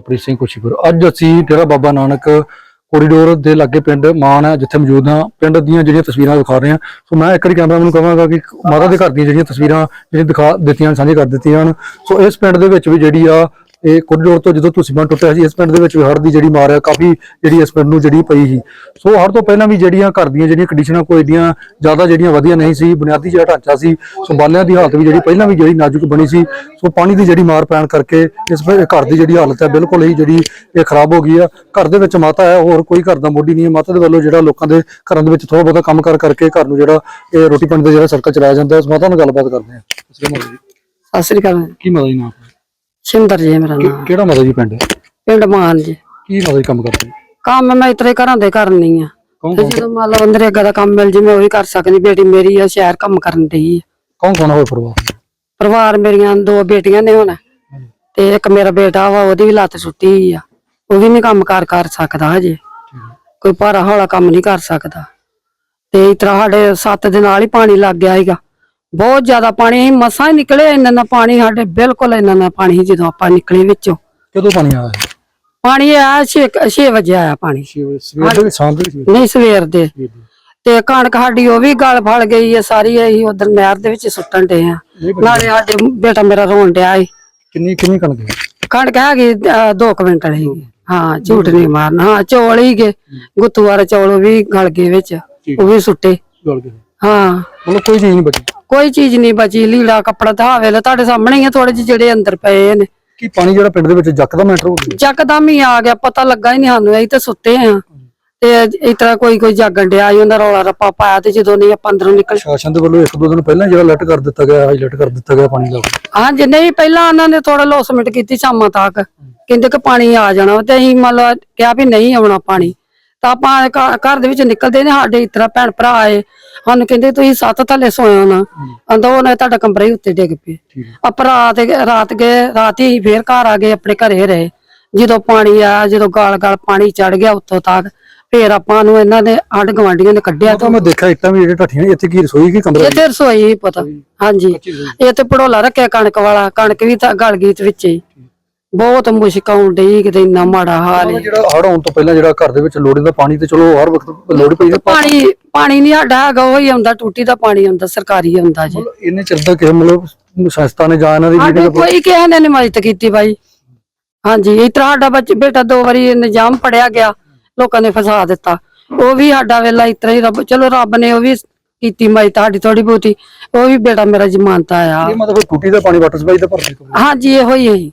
ਪ੍ਰੀਤ ਸਿੰਘ ਕੁਸ਼ੀਪੁਰ। ਅੱਜ ਅਸੀਂ ਡੇਰਾ ਬਾਬਾ ਨਾਨਕ ਕੋਰੀਡੋਰ ਦੇ ਲਾਗੇ ਪਿੰਡ ਮਾਨ ਹੈ, ਜਿੱਥੇ ਮੌਜੂਦ ਹਾਂ। ਪਿੰਡ ਦੀਆਂ ਜਿਹੜੀਆਂ ਤਸਵੀਰਾਂ ਦਿਖਾ ਰਹੇ ਹਾਂ। ਸੋ ਮੈਂ ਇੱਕ ਵਾਰੀ ਕੈਮਰਾ ਨੂੰ ਕਹਾਂਗਾ ਕਿ ਮਾਤਾ ਦੇ ਘਰ ਦੀਆਂ ਜਿਹੜੀਆਂ ਤਸਵੀਰਾਂ ਜਿਹੜੀਆਂ ਦਿਖਾ ਦਿੱਤੀਆਂ ਸਾਂਝੇ ਕਰ ਦਿੱਤੀਆਂ ਹਨ। ਸੋ ਇਸ ਪਿੰਡ ਦੇ ਵਿੱਚ ਵੀ ਜਿਹੜੀ ਆ ਇਹ ਕੋਰੀਡੋਰ ਤੋਂ ਜਦੋਂ ਤੁਸੀਂ ਬੰਨ ਟੁੱਟਿਆ ਸੀ ਇਸ ਪਿੰਡ ਦੇ ਵਿੱਚ ਵੀ ਹੜ੍ਹ ਦੀ ਜਿਹੜੀ ਮਾਰ ਹੈ ਕਾਫੀ ਜਿਹੜੀ ਇਸ ਪਿੰਡ ਨੂੰ ਜਿਹੜੀ ਪਈ ਸੀ। ਸੋ ਹੜ੍ਹ ਤੋਂ ਪਹਿਲਾਂ ਵੀ ਜਿਹੜੀਆਂ ਘਰ ਦੀਆਂ ਜਿਹੜੀਆਂ ਕੰਡੀਸ਼ਨਾਂ ਕੋਈ ਏਡੀਆਂ ਜ਼ਿਆਦਾ ਜਿਹੜੀਆਂ ਵਧੀਆ ਨਹੀਂ ਸੀ ਬੁਨਿਆਦੀ ਜਿਹੜਾ ਢਾਂਚਾ ਸੀ ਸੋ ਬਾਲਿਆਂ ਦੀ ਹਾਲਤ ਵੀ ਜਿਹੜੀ ਪਹਿਲਾਂ ਵੀ ਜਿਹੜੀ ਨਾਜ਼ੁਕ ਬਣੀ ਸੀ ਸੋ ਪਾਣੀ ਦੀ ਜਿਹੜੀ ਮਾਰ ਪੈਣ ਕਰਕੇ ਇਸ ਘਰ ਦੀ ਜਿਹੜੀ ਹਾਲਤ ਹੈ ਬਿਲਕੁਲ ਹੀ ਜਿਹੜੀ ਇਹ ਖਰਾਬ ਹੋ ਗਈ ਆ। ਘਰ ਦੇ ਵਿੱਚ ਮਾਤਾ ਹੈ ਹੋਰ ਕੋਈ ਘਰ ਦਾ ਮੋਢੀ ਨਹੀਂ ਹੈ। ਮਾਤਾ ਦੇ ਵੱਲੋਂ ਜਿਹੜਾ ਲੋਕਾਂ ਦੇ ਘਰਾਂ ਦੇ ਵਿੱਚ ਥੋੜਾ ਬਹੁਤਾ ਕੰਮ ਕਰ ਕਰਕੇ ਘਰ ਨੂੰ ਜਿਹੜਾ ਇਹ ਰੋਟੀ ਪਾਣੀ ਦਾ ਜਿਹੜਾ ਸਰਕਲ ਚਲਾਇਆ ਜਾਂਦਾ ਹੈ ਉਸ ਮਾਤਾ ਨਾਲ ਗੱਲਬਾਤ ਕਰਦੇ ਹਾਂ। ਸਤਿ ਸ੍ਰੀ ਅਕਾਲ। ਕੀ ਮਾਤਾ ਜੀ ਨਾਮ? ਸਿੰਦਰ ਜੀ ਮੇਰਾ ਨਾਮ। ਕਿਹੜਾ ਮਾਤਾ ਜੀ ਪਿੰਡ ਪਿੰਡ ਮਾਨ ਜੀ। ਕੀ ਮਾਤਾ ਜੀ ਕੰਮ ਕਰਦੇ ਕੰਮ ਮੈਂ ਇਤਰੇ ਘਰਾਂ ਦੇ ਕਰਨੀ ਆ ਕੌਣ ਤੇ ਜਦੋਂ ਮੰਨ ਲਓ ਅੰਦਰੇਗਾ ਦਾ ਕੰਮ ਮਿਲ ਜੇ ਮੈਂ ਉਹੀ ਕਰ ਸਕਦੀ। ਬੇਟੀ ਮੇਰੀ ਆ ਸ਼ਹਿਰ ਕੰਮ ਕਰਨ ਦੀ ਕੌਣ ਕੌਣ ਹੋਏ ਪਰਿਵਾਰ? ਪਰਿਵਾਰ ਮੇਰੀਆਂ ਦੋ ਬੇਟੀਆਂ ਨੇ ਹੁਣ। ਤੇ ਇੱਕ ਮੇਰਾ ਬੇਟਾ ਵਾ ਉਹਦੀ ਵੀ ਲੱਤ ਸੁੱਟੀ ਆ। ਉਹ ਵੀ ਨਹੀਂ ਕੰਮ ਕਾਰ ਕਰ ਸਕਦਾ ਹਜੇ। ਕੋਈ ਭਾਰਾ ਹੌਲਾ ਕੰਮ ਨਹੀਂ ਕਰ ਸਕਦਾ। ਤੇ ਇਸ ਤਰ੍ਹਾਂ ਸਾਡੇ ਸੱਤ ਦੇ ਨਾਲ ਹੀ ਪਾਣੀ ਲੱਗ ਗਿਆ ਸੀਗਾ। ਬਹੁਤ ਜ਼ਿਆਦਾ ਪਾਣੀ ਅਸੀਂ ਮਸਾਂ ਹੀ ਨਿਕਲੇ ਇੰਨਾ ਨਾ ਪਾਣੀ ਸਾਡੇ ਬਿਲਕੁਲ ਇੰਨਾ ਨਾ ਪਾਣੀ ਸੀ ਜਦੋਂ ਆਪਾਂ ਨਿਕਲੇ ਵਿੱਚੋਂ। ਕਦੋਂ ਪਾਣੀ ਆਇਆ ਪਾਣੀ ਆਇਆ 6 6 ਵਜੇ ਆਇਆ ਪਾਣੀ। ਸਵੇਰ ਦੇ ਸ਼ਾਮ ਦੇ? ਨਹੀਂ ਸਵੇਰ ਦੇ। ਤੇ ਕਣਕ ਸਾਡੀ ਉਹ ਵੀ ਗਲ ਫੜ ਗਈ ਹੈ ਸਾਰੀ ਅਸੀਂ ਉਧਰ ਨਹਿਰ ਦੇ ਵਿੱਚ ਸੁੱਟਣ ਦੇ ਆ। ਨਾਲੇ ਸਾਡੇ ਬੇਟਾ ਮੇਰਾ ਰੋਣ ਡਿਆ ਏ ਕਿੰਨੀ ਕਿੰਨੀ ਕਣਕ ਹੈ ਕਣਕ ਹੈਗੀ 2 ਕੁਇੰਟਲ ਹੈਗੀ ਹਾਂ ਝੂਠ ਨਹੀਂ ਮਾਰਨਾ। ਹਾਂ ਚੌਲ ਹੀ ਗਏ। ਗੁੱਤੂ ਵਾਲੇ ਚੌਲ ਉਹ ਵੀ ਗਲ ਗਏ ਵਿੱਚ ਉਹ ਵੀ ਸੁੱਟੇ। ਗਲ ਗਏ। ਹਾਂ। ਮਤਲਬ ਕੋਈ ਚੀਜ਼ ਨਹੀਂ ਬਚੀ। ਕੋਈ ਚੀਜ਼ ਨਹੀਂ ਬਚੀ ਲੀੜਾ ਕੱਪੜਾ ਤਾਂ ਵੇਲੇ ਤੁਹਾਡੇ ਸਾਹਮਣੇ ਹੀ ਆ ਥੋੜੇ ਜਿਹੇ ਜਿਹੜੇ ਅੰਦਰ ਪਏ ਨੇ। ਕੀ ਪਾਣੀ ਜਿਹੜਾ ਪਿੰਡ ਦੇ ਵਿੱਚ ਜੱਕਦਮ ਐਂਟਰ ਹੋ ਗਿਆ? ਚੱਕਦਮ ਹੀ ਆ ਗਿਆ ਪਤਾ ਲੱਗਾ ਹੀ ਨਹੀਂ ਸਾਨੂੰ ਅਸੀਂ ਤਾਂ ਸੁੱਤੇ ਆ ਤੇ ਇਸ ਤਰ੍ਹਾਂ ਕੋਈ ਕੋਈ ਜਾਗਣ ਡਿਆ ਸੀ ਉਹਨਾਂ ਰੌਲਾ ਰੱਪਾ ਪਾਇਆ ਤੇ ਜਦੋਂ ਨਹੀਂ ਆਪਾਂ ਅੰਦਰੋਂ ਨਿਕਲ ਸ਼ਾਸਨ ਦੇ ਵੱਲੋਂ ਇੱਕ ਦੋ ਦਿਨ ਪਹਿਲਾਂ ਜਿਹੜਾ ਅਲਰਟ ਕਰ ਦਿੱਤਾ ਗਿਆ ਹਾਈਲਾਈਟ ਕਰ ਦਿੱਤਾ ਗਿਆ ਪਾਣੀ ਦਾ। ਹਾਂ ਜੇ ਨਹੀਂ ਪਹਿਲਾਂ ਉਹਨਾਂ ਨੇ ਥੋੜਾ ਲੋਸਮੈਂਟ ਕੀਤੀ ਸ਼ਾਮਾਂ ਤੱਕ ਕਹਿੰਦੇ ਕਿ ਪਾਣੀ ਆ ਜਾਣਾ ਤੇ ਅਸੀਂ ਮੰਨ ਲਓ ਕਿਹਾ ਵੀ ਨਹੀਂ ਆਉਣਾ ਪਾਣੀ। ਤਾਂ ਆਪਾਂ ਘ- ਘਰ ਦੇ ਵਿੱਚ ਨਿਕਲਦੇ ਨੇ ਸਾਡੇ ਇਸ ਤਰ੍ਹਾਂ ਭੈਣ ਭਰਾ ਆਏ। ਸਾਨੂੰ ਕਹਿੰਦੇ ਤੁਸੀਂ ਸੱਤ ਥੱਲੇ ਸੋਇਓ ਨਾ। ਅੰਦਰ ਉਹਨੇ ਤੁਹਾਡਾ ਕਮਰਾ ਹੀ ਉੱਤੇ ਡਿੱਗ ਠੀਕ ਆਪਾਂ ਰਾਤ ਰਾਤ ਗਏ ਰਾਤ ਹੀ ਫੇਰ ਘਰ ਆ ਗਏ ਆਪਣੇ ਘਰੇ ਰਹੇ। ਜਦੋਂ ਪਾਣੀ ਆਇਆ ਜਦੋਂ ਗਾਲ ਗਾਲ ਪਾਣੀ ਚੜ ਗਿਆ ਉੱਤੋਂ ਤੱਕ ਫੇਰ ਆਪਾਂ ਨੂੰ ਇਹਨਾਂ ਦੇ ਆਂਢ ਗਵਾਂਢੀਆਂ ਨੇ ਕੱਢਿਆ ਤਾਂ ਮੈਂ ਦੇਖਿਆ ਇੱਟਾਂ ਵੀ ਜਿਹੜੇ ਢੱਠੀਆਂ ਇੱਥੇ ਕੀ ਰਸੋਈ ਕੀ ਕਮਰਾ ਇੱਥੇ ਰਸੋਈ ਹੀ ਪਤਾ। ਹਾਂਜੀ। ਇਹ ਤੇ ਪੜੋਲਾ ਰੱਖਿਆ ਕਣਕ ਵਾਲਾ ਕਣਕ ਵੀ ਤਾਂ ਗਲ ਗਈ ਤੇ ਵਿੱਚ ਹੀ। ਬਹੁਤ ਮੁਸ਼ਕ ਡਈ ਕਿਤੇ ਇੰਨਾ ਮਾੜਾ ਹਾਲ ਹੈ ਜਿਹੜਾ ਹੜ ਆਉਣ ਤੋਂ ਪਹਿਲਾਂ ਜਿਹੜਾ ਘਰ ਦੇ ਵਿੱਚ ਲੋੜੀ ਦਾ ਪਾਣੀ ਤੇ ਚਲੋ ਹਰ ਵਕਤ ਲੋੜ ਪਈ ਹੈ ਪਾਣੀ ਪਾਣੀ ਨਹੀਂ ਸਾਡਾ ਹੈਗਾ ਉਹ ਹੀ ਆਉਂਦਾ ਟੂਟੀ ਦਾ ਪਾਣੀ ਆਉਂਦਾ ਸਰਕਾਰੀ ਆਉਂਦਾ ਜੀ। ਇਹਨੇ ਚਿਰ ਦਾ ਕਿਸੇ ਮਤਲਬ ਸੰਸਥਾ ਨੇ ਜਾਂ ਇਹਨਾਂ ਦੀ ਕੋਈ ਕਿਸੇ ਨੇ ਮਦਦ ਕੀਤੀ ਬਾਈ। ਹਾਂਜੀ ਇਸ ਤਰ੍ਹਾਂ ਸਾਡਾ ਬੱਚ ਬੇਟਾ ਦੋ ਵਾਰੀ ਨਿਜ਼ਾਮ ਪੜਿਆ ਗਿਆ ਲੋਕਾਂ ਨੇ ਫਸਾ ਦਿੱਤਾ। ਉਹ ਵੀ ਸਾਡਾ ਵੇਲਾ ਇਸ ਤਰ੍ਹਾਂ ਹੀ ਰੱਬ ਚਲੋ ਰੱਬ ਨੇ ਉਹ ਵੀ ਕੀਤੀ ਮਦਦ ਸਾਡੀ ਥੋੜੀ ਬਹੁਤੀ ਉਹ ਵੀ ਬੇਟਾ ਮੇਰਾ ਜ਼ਮਾਨਤਾ ਆ ਇਹ ਮਤਲਬ ਟੂਟੀ ਦਾ ਪਾਣੀ ਵਾਟਰ ਸਪਲਾਈ ਦਾ ਭਰਦੇ ਤੋਂ ਹਾਂਜੀ ਇਹੋ ਹੀ ਹੈ।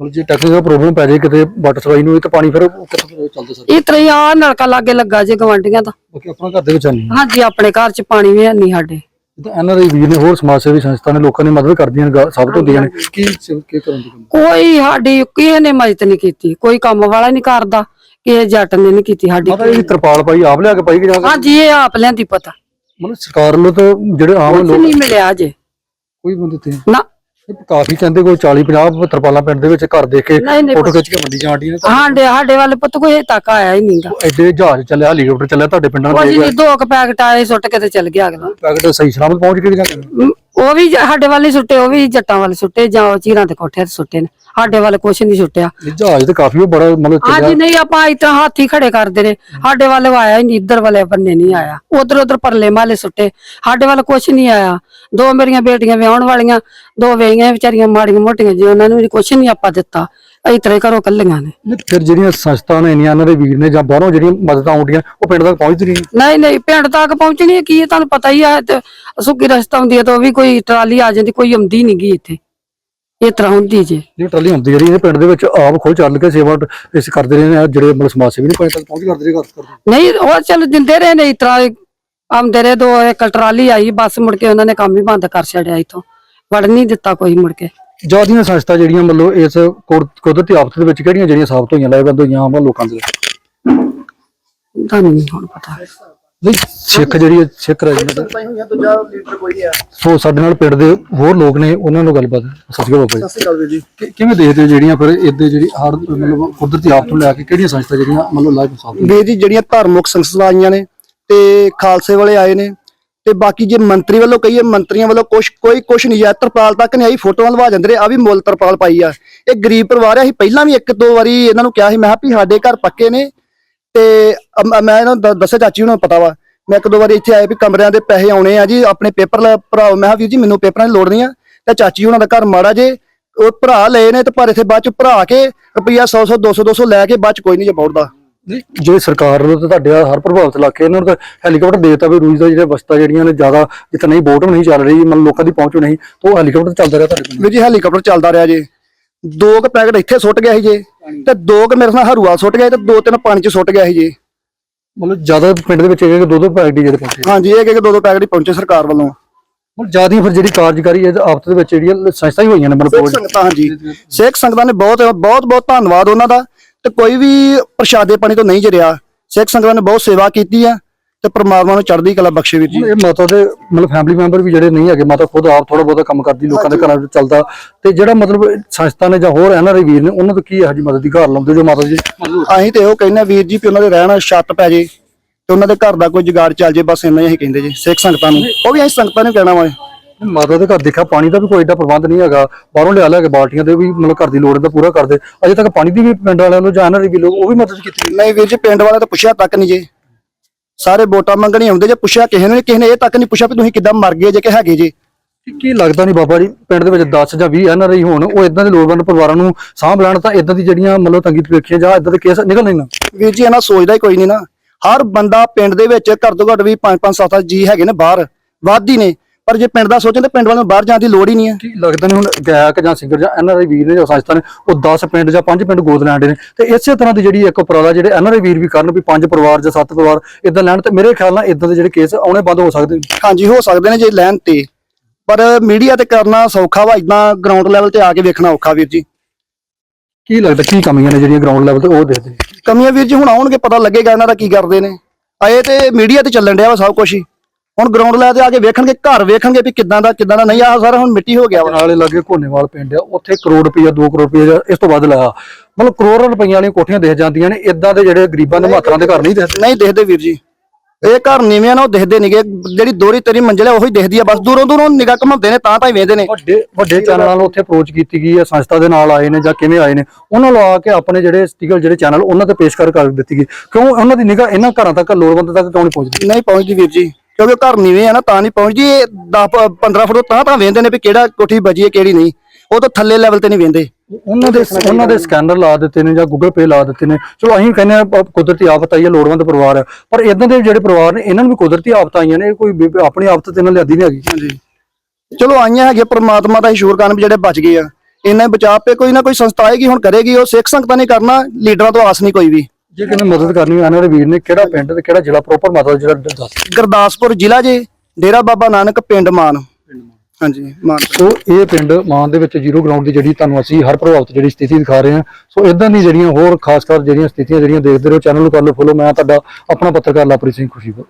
ਮਤਲਬ ਜੇ ਟੈਕਨੀਕਲ ਪ੍ਰੋਬਲਮ ਪੈ ਜਾਏ ਕਿਤੇ ਵਾਟਰ ਸਪਲਾਈ ਨੂੰ ਇਹ ਤਾਂ ਪਾਣੀ ਫਿਰ ਉਹ ਕਿੱਥੋਂ ਚੱਲਦਾ ਸਰ? ਇਸ ਤਰ੍ਹਾਂ ਹੀ ਨਲਕਾ ਲਾਗੇ ਲੱਗਾ ਜੇ ਗਵਾਂਢੀਆਂ ਦਾ। ਬਾਕੀ ਆਪਣਾ ਘਰ ਦੇ ਵਿੱਚ ਨਹੀਂ। ਹਾਂਜੀ ਆਪਣੇ ਘਰ ਚ ਪਾਣੀ ਵੀ ਹੈ ਨਹੀਂ ਸਾਡੇ। ਤਾਂ ਇਹਨਾਂ ਦੇ ਵੀਰ ਨੇ ਹੋਰ ਸਮਾਜ ਸੇਵੀ ਸੰਸਥਾ ਨੇ ਲੋਕਾਂ ਦੀ ਮਦਦ ਕਰਦੀਆਂ ਨੇ ਸਾਬਤ ਹੁੰਦੀਆਂ ਨੇ। ਕੀ ਕੀ ਕਰਨ ਦੀ ਕੋਈ ਸਾਡੀ ਕਿਸੇ ਨੇ ਮਦਦ ਨਹੀਂ ਕੀਤੀ ਕੋਈ ਕੰਮ ਵਾਲਾ ਨਹੀਂ ਕਰਦਾ ਕਿਸੇ ਜੱਟ ਨੇ ਨਹੀਂ ਕੀਤੀ ਸਾਡੀ ਮਾਤਾ ਇਹ ਤਰਪਾਲ ਪਾਈ ਆਪ ਲਿਆ ਕੇ ਪਾਈ ਕਿ ਜਾਂ ਹਾਂਜੀ ਇਹ ਆਪ ਲੈਂਦੀ ਪਤਾ। ਮਤਲਬ ਸਰਕਾਰ ਵੱਲੋਂ ਤਾਂ ਜਿਹੜੇ ਆਮ ਲੋਕ ਨਹੀਂ ਮਿਲਿਆ ਜੇ ਕੋਈ ਬੰਦੇ ਤੇ? ਨਾ। ਕਾਫੀ ਕਹਿੰਦੇ ਕੋਈ 40 50 ਤਰਪਾਲਾਂ ਪਿੰਡ ਦੇ ਵਿੱਚ ਘਰ ਦੇ ਕੇ ਨਹੀਂ ਨਹੀਂ ਫੋਟੋ ਖਿੱਚ ਕੇ ਮੰਡੀ ਜਾਂਦੀਆਂ ਨੇ ਤਾਂ? ਸਾਡੇ ਸਾਡੇ ਵੱਲ ਪੁੱਤ ਕੋਈ ਹਜੇ ਤੱਕ ਆਇਆ ਹੀ ਨਹੀਂਗਾ। ਐਡੇ ਜਹਾਜ਼ ਚੱਲਿਆ ਹੈਲੀਕਾਪਟਰ ਚੱਲਿਆ ਤੁਹਾਡੇ ਪਿੰਡਾਂ ਉਹ ਦੇ ਜੀ ਦੋ ਕੁ ਪੈਕਟ ਆਏ ਸੁੱਟ ਕੇ ਤੇ ਚਲ ਗਿਆ ਅਗਲਾ। ਪੈਕਟ ਸਹੀ ਸਲਾਮਤ ਪਹੁੰਚ ਕੇ ਜਾਂ ਮ, ਉਹ ਵੀ ਸਾਡੇ ਵੱਲ ਹੀ ਸੁੱਟੇ ਉਹ ਵੀ ਜੱਟਾਂ ਵੱਲ ਸੁੱਟੇ ਜਾਂ ਉਹ ਚੀਰਾਂ ਦੇ ਕੋਠੇ ਤੇ ਸੁੱਟੇ ਨੇ। ਸਾਡੇ ਵੱਲ ਕੁਛ ਨਹੀਂ ਸੁੱਟਿਆ। ਜਹਾਜ਼ ਤੇ ਕਾਫੀ ਬੜਾ ਮਤਲਬ ਚੱਲਿਆ ਹਾਂਜੀ ਨਹੀਂ ਆਪਾਂ ਇਸ ਤਰ੍ਹਾਂ ਹਾਥੀ ਖੜੇ ਕਰਦੇ ਰਹੇ ਸਾਡੇ ਵੱਲ ਆਇਆ ਹੀ ਨਹੀਂ ਇੱਧਰ ਵਾਲੇ ਬੰਨੇ ਨਹੀਂ ਆਇਆ। ਉਧਰ ਉਧਰ ਪਰਲੇ ਮਾਲੇ ਸੁੱਟੇ। ਸਾਡੇ ਵੱਲ ਕੁਛ ਨਹੀਂ ਆਇਆ। ਦੋ ਮੇਰੀਆਂ ਬੇਟੀਆਂ ਵਿਆਹਣ ਵਾਲੀਆਂ ਦੋ ਵੇਈਆਂ ਵਿਚਾਰੀਆਂ ਮਾੜੀਆਂ ਮੋਟੀਆਂ ਜੀ ਉਹਨਾਂ ਨੂੰ ਵੀ ਕੁਛ ਨਹੀਂ ਆਪਾਂ ਦਿੱਤਾ। ਇਸ ਤਰ੍ਹਾਂ ਹੀ ਘਰੋਂ ਕੱਲੀਆਂ ਨੇ। ਨਹੀਂ, ਫਿਰ ਜਿਹੜੀਆਂ ਸੰਸਥਾ ਨੇ ਇੰਨੀਆਂ ਇਹਨਾਂ ਦੇ ਵੀਰ ਨੇ ਜਾਂ ਬਾਹਰੋਂ ਜਿਹੜੀਆਂ ਮਦਦਾਂ ਆਉਂਦੀਆਂ ਉਹ ਪਿੰਡ ਤੱਕ ਪਹੁੰਚਦੀ ਨਹੀਂ ਨਹੀਂ ਨਹੀਂ ਪਿੰਡ ਤੱਕ ਪਹੁੰਚਣੀ ਹੈ ਕੀ ਹੈ ਤੁਹਾਨੂੰ ਪਤਾ ਹੀ ਹੈ ਤੇ ਸੁੱਕੀ ਰਸਤਾ ਹੁੰਦੀ ਹੈ ਤਾਂ ਉਹ ਵੀ ਕੋਈ ਟਰਾਲੀ ਆ ਜਾਂਦੀ ਕੋਈ ਆਉਂਦੀ ਨਹੀਂ ਗਈ ਇੱਥੇ। ਇਸ ਤਰ੍ਹਾਂ ਹੁੰਦੀ ਜੇ। ਜਿਹੜੀ ਟਰਾਲੀ ਹੁੰਦੀ ਜਿਹੜੀ ਇਹ ਪਿੰਡ ਦੇ ਵਿੱਚ ਆਪ ਖੁਦ ਚੱਲ ਕੇ ਸੇਵਾ ਇਸ ਕਰਦੇ ਰਹੇ ਨੇ ਜਿਹੜੇ ਮਤਲਬ ਸਮਾਜ ਸੇਵੀ ਨੇ ਪਿੰਡ ਤੱਕ ਪਹੁੰਚ ਕਰਦੇ ਰਹੇ ਕਰਦੇ ਨਹੀਂ ਉਹ ਚੱਲ ਦਿੰਦੇ ਰਹੇ ਨੇ ਇਸ ਤਰ੍ਹਾਂ ਆਉਂਦੇ ਰਹੇ ਦੋ ਇੱਕ ਟਰਾਲੀ ਆਈ ਬਸ ਮੁੜ ਕੇ ਉਹਨਾਂ ਨੇ ਕੰਮ ਹੀ ਬੰਦ ਕਰ ਛੱਡਿਆ ਇਥੋਂ। ਵੜ ਨਹੀਂ ਦਿੱਤਾ ਕੋਈ ਮੁੜ ਕੇ। ਜਿਆਦੀਆਂ ਸੰਸਥਾ ਜਿਹੜੀਆਂ ਮਤਲਬ ਇਸ ਕੁਦਰਤੀ ਆਫਤ ਦੇ ਵਿੱਚ ਕਿਹੜੀਆਂ ਜਿਹੜੀਆਂ ਸਾਬਤ ਹੋਈਆਂ ਲਾਇਬੰਦ ਹੋਈਆਂ ਆਮ ਲੋਕਾਂ ਦੇ? ਤੁਹਾਨੂੰ ਨਹੀਂ ਹੁਣ ਪਤਾ। ਨਹੀਂ ਸਿੱਖ ਜਿਹੜੀ ਹੈ, ਸਿੱਖ ਰਾਜ ਨੇ ਸੋ ਸਾਡੇ ਨਾਲ ਪਿੰਡ ਦੇ ਹੋਰ ਲੋਕ ਨੇ ਉਹਨਾਂ ਨਾਲ ਗੱਲਬਾਤ। ਸਤਿ ਸ਼੍ਰੀ ਅਕਾਲ ਬਾਬਾ ਜੀ। ਕਿ- ਕਿਵੇਂ ਦੇਖਦੇ ਹੋ ਜਿਹੜੀਆਂ ਫਿਰ ਇੱਦੇ ਜਿਹੜੀ ਹਰ ਮਤਲਬ ਕੁਦਰਤੀ ਆਫਤ ਨੂੰ ਲੈ ਕੇ ਕਿਹੜੀਆਂ ਸੰਸਥਾ ਜਿਹੜੀਆਂ ਮਤਲਬ ਲਾਈਵ ਸਾਬਤ ਵੀ ਜੀ ਜਿਹੜੀਆਂ ਧਾਰਮਿਕ ਸੰਸਥਾਵਾਂ ਆਈਆਂ ਨੇ ਤੇ ਖਾਲਸੇ ਵਾਲੇ ਆਏ ਨੇ ਤੇ ਬਾਕੀ ਜੇ ਮੰਤਰੀ ਵੱਲੋਂ ਕਹੀਏ, ਮੰਤਰੀਆਂ ਵੱਲੋਂ ਕੁਛ ਕੋਈ ਕੁਛ ਨਹੀਂ ਹੈ ਤਰਪਾਲ ਤੱਕ ਨਹੀਂ ਆਈ, ਫੋਟੋਆਂ ਲਵਾ ਜਾਂਦੇ ਰਹੇ ਆ ਵੀ ਮੁੱਲ ਤਰਪਾਲ ਪਾਈ ਆ। ਇਹ ਗਰੀਬ ਪਰਿਵਾਰ ਆ, ਅਸੀਂ ਪਹਿਲਾਂ ਵੀ ਇੱਕ ਦੋ ਵਾਰੀ ਇਹਨਾਂ ਨੂੰ ਕਿਹਾ ਸੀ, ਮੈਂ ਕਿਹਾ ਵੀ ਸਾਡੇ ਘਰ ਪੱਕੇ ਨੇ, ਤੇ ਅਮ- ਮੈਂ ਇਹਨਾਂ ਨੂੰ ਦੱਸਿਆ, ਚਾਚੀ ਉਹਨਾਂ ਨੂੰ ਪਤਾ ਵਾ। ਮੈਂ ਇੱਕ ਦੋ ਵਾਰੀ ਇੱਥੇ ਆਏ ਵੀ ਕਮਰਿਆਂ ਦੇ ਪੈਸੇ ਆਉਣੇ ਆ ਜੀ, ਆਪਣੇ ਪੇਪਰ ਲੈ ਭਰਾਓ ਮੈਂ ਕਿਹਾ ਵੀਰ ਜੀ, ਮੈਨੂੰ ਪੇਪਰਾਂ ਦੀ ਲੋੜ ਨਹੀਂ ਆ, ਤੇ ਚਾਚੀ ਉਹਨਾਂ ਦਾ ਘਰ ਮਾੜਾ ਜੇ, ਉਹ ਭਰਾ ਲਏ ਨੇ ਤੇ ਪਰ ਇੱਥੇ ਬਾਅਦ ਚ ਭਰਾ ਕੇ ਰੁਪਈਆ 100 100 200 200 ਲੈ ਕੇ ਬਾਅਦ ਚ ਕੋਈ ਨਹੀਂ ਜੇ ਬੌੜਦਾ ਜੇ ਸਰਕਾਰ ਵੱਲੋਂ ਤੇ ਤੁਹਾਡੇ ਹਰ ਪ੍ਰਭਾਵਿਤ ਇਲਾਕੇ ਇਹਨਾਂ ਨੂੰ ਤਾਂ ਹੈਲੀਕਾਪਟਰ ਦੇ ਦਿੱਤਾ ਵੀ ਰੂਜ ਦਾ ਜਿਹੜੇ ਵਸਤਾਂ ਜਿਹੜੀਆਂ ਨੇ ਜ਼ਿਆਦਾ ਜਿੱਥੇ ਨਹੀਂ ਬੋਟ ਨਹੀਂ ਚੱਲ ਰਹੀ ਮਤਲਬ ਲੋਕਾਂ ਦੀ ਪਹੁੰਚ ਨਹੀਂ ਤਾਂ ਉਹ ਹੈਲੀਕਾਪਟਰ ਚੱਲਦਾ ਰਿਹਾ ਤੁਹਾਡੇ ਕੋਲ? ਵੀਰ ਜੀ ਹੈਲੀਕਾਪਟਰ ਚੱਲਦਾ ਰਿਹਾ ਜੇ। ਦੋ ਕੁ ਪੈਕਟ ਇੱਥੇ ਸੁੱਟ ਗਿਆ ਸੀ ਜੇ ਤੇ ਦੋ ਕੁ ਮੇਰੇ ਨਾਲ ਹਰੂਆ ਸੁੱਟ ਗਿਆ ਤੇ ਦੋ ਤਿੰਨ ਪਾਣੀ ਚ ਸੁੱਟ ਗਿਆ ਸੀ ਜੇ। ਮਤਲਬ ਜ਼ਿਆਦਾ ਪਿੰਡ ਦੇ ਵਿੱਚ ਇਹ ਦੋ ਦੋ ਪੈਕਟ ਜਿਹੜੇ ਪਹੁੰਚੇ। ਹਾਂਜੀ ਇਹ ਕਿ ਦੋ ਦੋ ਪੈਕਟ ਹੀ ਪਹੁੰਚੇ ਸਰਕਾਰ ਵੱਲੋਂ। ਮਤਲਬ ਜ਼ਿਆਦਾ ਫਿਰ ਜਿਹੜੀ ਕਾਰਜਕਾਰੀ ਹੈ ਆਪਸ ਦੇ ਵਿੱਚ ਜਿਹੜੀਆਂ ਸੰਸਥਾ ਹੀ ਹੋਈਆਂ ਨੇ ਸਿੱਖ ਮਤਲਬ ਸੰਗਤਾਂ ਹਾਂਜੀ। ਸਿੱਖ ਸੰਗਤਾਂ ਨੇ ਬਹੁਤ ਬਹੁਤ ਬਹੁਤ ਧੰਨਵਾਦ ਉਹਨਾਂ ਦਾ। ਤੇ ਕੋਈ ਵੀ ਪ੍ਰਸ਼ਾਦੇ ਪਾਣੀ ਤੋਂ ਨਹੀਂ ਜਰਿਆ ਸਿੱਖ ਸੰਗਤਾਂ ਨੇ ਬਹੁਤ ਸੇਵਾ ਕੀਤੀ ਆ ਤੇ ਪ੍ਰਮਾਤਮਾ ਨੂੰ ਚੜ੍ਹਦੀ ਕਲਾ ਬਖਸ਼ੇ ਵੀਰ ਜੀ। ਇਹ ਮਾਤਾ ਦੇ ਮਤਲਬ ਫੈਮਿਲੀ ਮੈਂਬਰ ਵੀ ਜਿਹੜੇ ਨਹੀਂ ਹੈਗੇ ਮਾਤਾ ਖੁਦ ਆਪ ਥੋੜਾ ਬਹੁਤਾ ਕੰਮ ਕਰਦੀ ਲੋਕਾਂ ਦੇ ਘਰਾਂ ਵਿੱਚ ਚੱਲਦਾ। ਤੇ ਜਿਹੜਾ ਮਤਲਬ ਸੰਸਥਾ ਨੇ ਜਾਂ ਹੋਰ ਐਨਆਰਆਈ ਵੀਰ ਨੇ ਉਹਨਾਂ ਤੋਂ ਕੀ ਇਹੋ ਜਿਹੀ ਮਦਦ ਦੀ ਘਰ ਲਾਉਂਦੇ ਜੋ ਮਾਤਾ ਜੀ? ਅਸੀਂ ਤੇ ਉਹ ਕਹਿੰਦੇ ਵੀਰ ਜੀ ਵੀ ਉਹਨਾਂ ਦੇ ਰਹਿਣ ਛੱਤ ਪੈ ਜੇ ਤੇ ਉਹਨਾਂ ਦੇ ਘਰ ਦਾ ਕੋਈ ਜੁਗਾੜ ਚੱਲ ਜੇ ਬਸ ਇੰਨਾ ਹੀ ਅਸੀਂ ਕਹਿੰਦੇ ਜੀ ਸਿੱਖ ਸੰਗਤਾਂ ਨੂੰ। ਉਹ ਵੀ ਅਸੀਂ ਸੰਗਤਾਂ ਨੂੰ ਕਹਿਣਾ ਵਾ। ਮਾਤਾ ਦੇ ਘਰ ਦੇਖਿਆ ਪਾਣੀ ਦਾ ਵੀ ਕੋਈ ਏਡਾ ਪ੍ਰਬੰਧ ਨਹੀਂ ਹੈਗਾ। ਬਾਹਰੋਂ ਲਿਆ ਲਿਆ ਕੇ ਬਾਲਟੀਆਂ ਦੇ ਵੀ ਮਤਲਬ ਘਰ ਦੀ ਲੋੜ ਦਾ ਪੂਰਾ ਕਰਦੇ। ਅਜੇ ਤੱਕ ਪਾਣੀ ਦੀ ਵੀ ਪਿੰਡ ਵਾਲਿਆਂ ਨੂੰ ਜਾਂ ਐਨਆਰਆਈ ਵੀ ਲੋਕ ਉਹ ਵੀ ਮਦਦ ਕੀਤੀ ਨਹੀਂ ਵੀਰ ਜੀ ਪਿੰਡ ਵਾਲਿਆਂ ਤਾਂ ਪੁੱਛਿਆ ਤੱਕ ਨਹੀਂ ਜੇ। ਸਾਰੇ ਵੋਟਾਂ ਮੰਗਣੀ ਆਉਂਦੇ ਜੇ ਪੁੱਛਿਆ ਕਿਸੇ ਨੇ ਕਿਸੇ ਨੇ ਇਹ ਤੱਕ ਨਹੀਂ ਪੁੱਛਿਆ ਵੀ ਤੁਸੀਂ ਕਿੱਦਾਂ ਮਰ ਗਏ ਜੇ ਕਿ ਹੈਗੇ ਜੇ। ਕੀ- ਲੱਗਦਾ ਨਹੀਂ ਬਾਬਾ ਜੀ ਪਿੰਡ ਦੇ ਵਿੱਚ 10 ਜਾਂ 20 ਐਨਆਰਆਈ ਹੋਣ ਉਹ ਇਦਾਂ ਦੇ ਲੋੜਵੰਦ ਪਰਿਵਾਰਾਂ ਨੂੰ ਸਾਂਭ ਲੈਣ ਤਾਂ ਇਦਾਂ ਦੀ ਜਿਹੜੀਆਂ ਮਤਲਬ ਤੰਗੀ ਤਰੀਖੀਆਂ ਜਾਂ ਇਦਾਂ ਦੇ ਕੇਸ ਨਿਕਲ ਨਹੀਂ ਨਾ। ਵੀਰ ਜੀ ਇਹਨਾਂ ਸੋਚਦਾ ਹੀ ਕੋਈ ਨਹੀਂ ਨਾ। ਹਰ ਬੰਦਾ ਪਿੰਡ ਦੇ ਵਿੱਚ ਘੱਟ ਤੋਂ ਘੱਟ ਵੀ 5-5 7 ਜੀ ਹੈਗੇ ਨੇ ਬਾਹਰ। ਹੀ ਨੇ। ਪਰ ਜੇ ਪਿੰਡ ਦਾ ਸੋਚਣ ਤੇ ਪਿੰਡ ਵਾਲਿਆਂ ਨੂੰ ਬਾਹਰ ਜਾਣ ਦੀ ਲੋੜ ਹੀ ਨਹੀਂ ਹੈ। ਕੀ ਲੱਗਦਾ ਨਹੀਂ ਹੁਣ ਗਾਇਕ ਜਾਂ ਸਿੰਗਰ ਜਾਂ ਐਨਆਰਆਈ ਵੀਰ ਨੇ ਜਾਂ ਸੰਸਥਾ ਨੇ ਉਹ 10 ਪਿੰਡ ਜਾਂ 5 ਪਿੰਡ ਗੋਦ ਲੈਂਦੇ ਨੇ। ਤੇ ਇਸੇ ਤਰ੍ਹਾਂ ਦੀ ਜਿਹੜੀ ਇੱਕ ਉਪਰਾਲਾ ਜਿਹੜੇ ਐਨਆਰਆਈ ਵੀਰ ਵੀ ਕਰਨ ਵੀ 5 ਪਰਿਵਾਰ ਜਾਂ 7 ਪਰਿਵਾਰ ਇਦਾਂ ਲੈਣ ਤੇ ਮੇਰੇ ਖਿਆਲ ਨਾਲ ਇਦਾਂ ਦੇ ਜਿਹੜੇ ਕੇਸ ਆਉਣੇ ਬੰਦ ਹੋ ਸਕਦੇ ਨੇ। ਹਾਂਜੀ ਹੋ ਸਕਦੇ ਨੇ ਜੇ ਲੈਣ ਤੇ। ਪਰ ਮੀਡੀਆ ਤੇ ਕਰਨਾ ਸੌਖਾ ਵਾ ਇਦਾਂ ਗਰਾਊਂਡ ਲੈਵਲ ਤੇ ਆ ਕੇ ਵੇਖਣਾ ਔਖਾ ਵੀਰ ਜੀ। ਕੀ ਲੱਗਦਾ ਕੀ ਕਮੀਆਂ ਨੇ ਜਿਹੜੀਆਂ ਗਰਾਊਂਡ ਲੈਵਲ ਤੇ ਉਹ ਦੇਖਦੇ ਕਮੀਆਂ ਵੀਰ ਜੀ ਹੁਣ ਆਉਣਗੇ ਪਤਾ ਲੱਗੇਗਾ ਇਹਨਾਂ ਦਾ ਕੀ ਕਰਦੇ ਨੇ। ਆਏ ਤੇ ਮੀਡੀਆ ਤੇ ਚੱਲਣ ਡਿਆ ਵਾ ਸਭ ਕੁਝ ਹੀ। ਹੁਣ ਗਰਾਊਂਡ ਲੈਵਲ ਤੇ ਆ ਕੇ ਵੇਖਣਗੇ ਘਰ ਵੇਖਣਗੇ ਵੀ ਕਿੱਦਾਂ ਦਾ ਕਿੱਦਾਂ ਦਾ ਨਹੀਂ ਆ ਸਾਰਾ ਹੁਣ ਮਿੱਟੀ ਹੋ ਗਿਆ ਵਾ। ਨਾਲੇ ਲੱਗੇ ਘੋਨੇਵਾਲ ਪਿੰਡ ਆ ਉੱਥੇ ਕਰੋੜ ਰੁਪਈਆ 2 ਕਰੋੜ ਰੁਪਈਆ ਇਸ ਤੋਂ ਵੱਧ ਲਾਇਆ। ਮਤਲਬ ਕਰੋੜਾਂ ਰੁਪਈਆ ਵਾਲੀਆਂ ਕੋਠੀਆਂ ਦਿਖ ਜਾਂਦੀਆਂ ਨੇ ਇਦਾਂ ਦੇ ਜਿਹੜੇ ਗਰੀਬਾਂ ਦੇ ਮਾਤਰਾਂ ਦੇ ਘਰ ਨਹੀਂ ਦਿਖਦੇ। ਨਹੀਂ ਦਿਖਦੇ ਵੀਰ ਜੀ। ਇਹ ਘਰ ਨੀਵੇਂ ਨਾ ਉਹ ਦਿਖਦੇ ਨਹੀਂਗੇ ਜਿਹੜੀ ਦੋਰੀ ਤੇਰੀ ਮੰਜ਼ਿਲ ਹੈ ਉਹੀ ਦਿਖਦੀ ਆ ਬਸ ਦੂਰੋਂ ਦੂਰੋਂ ਨਿਗਾਹ ਘਮਾਉਂਦੇ ਨੇ ਤਾਂ ਤਾਂ ਹੀ ਵੇਖਦੇ ਨੇ। ਵੱਡੇ ਵੱਡੇ ਚੈਨਲਾਂ ਨੂੰ ਉੱਥੇ ਅਪਰੋਚ ਕੀਤੀ ਗਈ ਹੈ ਸੰਸਥਾ ਦੇ ਨਾਲ ਆਏ ਨੇ ਜਾਂ ਕਿਵੇਂ ਆਏ ਨੇ ਉਹਨਾਂ ਨੂੰ ਆ ਕੇ ਆਪਣੇ ਜਿਹੜੇ ਸਟੀਗਲ ਜਿਹੜੇ ਚੈਨਲ ਉਹਨਾਂ ਤੇ ਪੇਸ਼ਕਾਰ ਕਰ ਦਿੱਤੀ ਗਈ। ਕਿਉਂ? ਉਹਨਾਂ ਦੀ ਨਿਗਾਹ ਇਹਨਾਂ ਘਰਾਂ ਤੱਕ ਲੋੜਵੰਦ ਤੱਕ ਕਿਉਂ ਨਹੀਂ ਪਹੁੰਚਦੀ? ਨਹੀਂ ਪਹੁੰਚਦੀ ਵੀਰ ਜੀ। ਕਿਉਂਕਿ ਘਰ ਨੀਵੇਂ ਆ ਨਾ ਤਾਂ ਨਹੀਂ ਪਹੁੰਚਦੀ। ਇਹ 10 15 ਫੁੱਟ ਤਾਂ ਤਾਂ ਵੇਖਦੇ ਨੇ ਵੀ ਕਿਹੜਾ ਕੋਠੀ ਬਜੀ ਹੈ ਕਿਹੜੀ ਨਹੀਂ। ਉਹ ਤਾਂ ਥੱਲੇ ਲੈਵਲ ਤੇ ਨਹੀਂ ਵੇਖਦੇ। ਉਹਨਾਂ ਦੇ ਉਹਨਾਂ ਦੇ ਸਕੈਨਰ ਲਾ ਦਿੱਤੇ ਨੇ ਜਾਂ ਗੂਗਲ ਪੇ ਲਾ ਦਿੱਤੇ ਨੇ। ਚਲੋ ਅਸੀਂ ਕਹਿੰਦੇ ਆ ਕੁਦਰਤੀ ਆਫਤ ਆਈ ਹੈ ਲੋੜਵੰਦ ਪਰਿਵਾਰ ਹੈ। ਪਰ ਇਦਾਂ ਦੇ ਜਿਹੜੇ ਪਰਿਵਾਰ ਨੇ ਇਹਨਾਂ ਨੂੰ ਵੀ ਕੁਦਰਤੀ ਆਫਤ ਆਈਆਂ ਨੇ ਕੋਈ ਵੀ- ਆਪਣੀ ਆਫਤ ਤੇ ਇਹਨਾਂ ਲਿਆਦੀ ਨਹੀਂ ਹੈਗੀ। ਹਾਂਜੀ। ਚਲੋ ਆਈਆਂ ਹੈਗੀਆਂ ਪ੍ਰਮਾਤਮਾ ਦਾ ਸ਼ੁਕਰ ਕਰਨ ਵੀ ਜਿਹੜੇ ਬਚ ਗਏ ਆ। ਇਹਨਾਂ ਹੀ ਬਚਾ ਪੇ ਕੋਈ ਨਾ ਕੋਈ ਸੰਸਥਾ ਆਏਗੀ ਹੁਣ ਕਰੇਗੀ ਉਹ ਸਿੱਖ ਸੰਗਤਾਂ ਨੇ ਕਰਨਾ ਲੀਡਰਾਂ ਤੋਂ ਆਸ ਨਹੀਂ ਕੋਈ ਵੀ। ਜੇ ਕਿਨੇ ਮਦਦ ਕਰਨੀ ਹੋਵੇ ਦੇ ਵੀਰ ਨੇ ਕਿਹੜਾ ਪਿੰਡ ਤੇ ਕਿਹੜਾ ਜ਼ਿਲ੍ਹਾ ਪ੍ਰੋਪਰ ਮਾਤਾ ਦਾ ਜਿਹੜਾ ਦੱਸ ਗੁਰਦਾਸਪੁਰ ਜ਼ਿਲ੍ਹਾ ਜੇ ਡੇਰਾ ਬਾਬਾ ਨਾਨਕ ਪਿੰਡ ਮਾਨ। ਹਾਂਜੀ ਮਾਨ ਸੋ ਇਹ ਪਿੰਡ ਮਾਨ ਦੇ ਵਿੱਚ ਜ਼ੀਰੋ ਗਰਾਊਂਡ ਦੀ ਜਿਹੜੀ ਤੁਹਾਨੂੰ ਅਸੀਂ ਹਰ ਪ੍ਰਭਾਵਿਤ ਜਿਹੜੀ ਸਥਿਤੀ ਦਿਖਾ ਰਹੇ ਹਾਂ। ਸੋ ਇਦਾਂ ਦੀ ਜਿਹੜੀਆਂ ਹੋਰ ਖਾਸ ਕਰ ਜਿਹੜੀਆਂ ਸਥਿਤੀਆਂ ਜਿਹੜੀਆਂ ਦੇਖਦੇ ਰਹੋ ਚੈਨਲ ਨੂੰ ਕਰ ਲਓ ਫੋਲੋ ਮੈਂ ਤੁਹਾਡਾ ਆਪਣਾ ਪੱਤਰਕਾਰ ਲਵਪ੍ਰੀਤ ਸਿੰਘ ਖੁਸ਼ੀਪੁਰ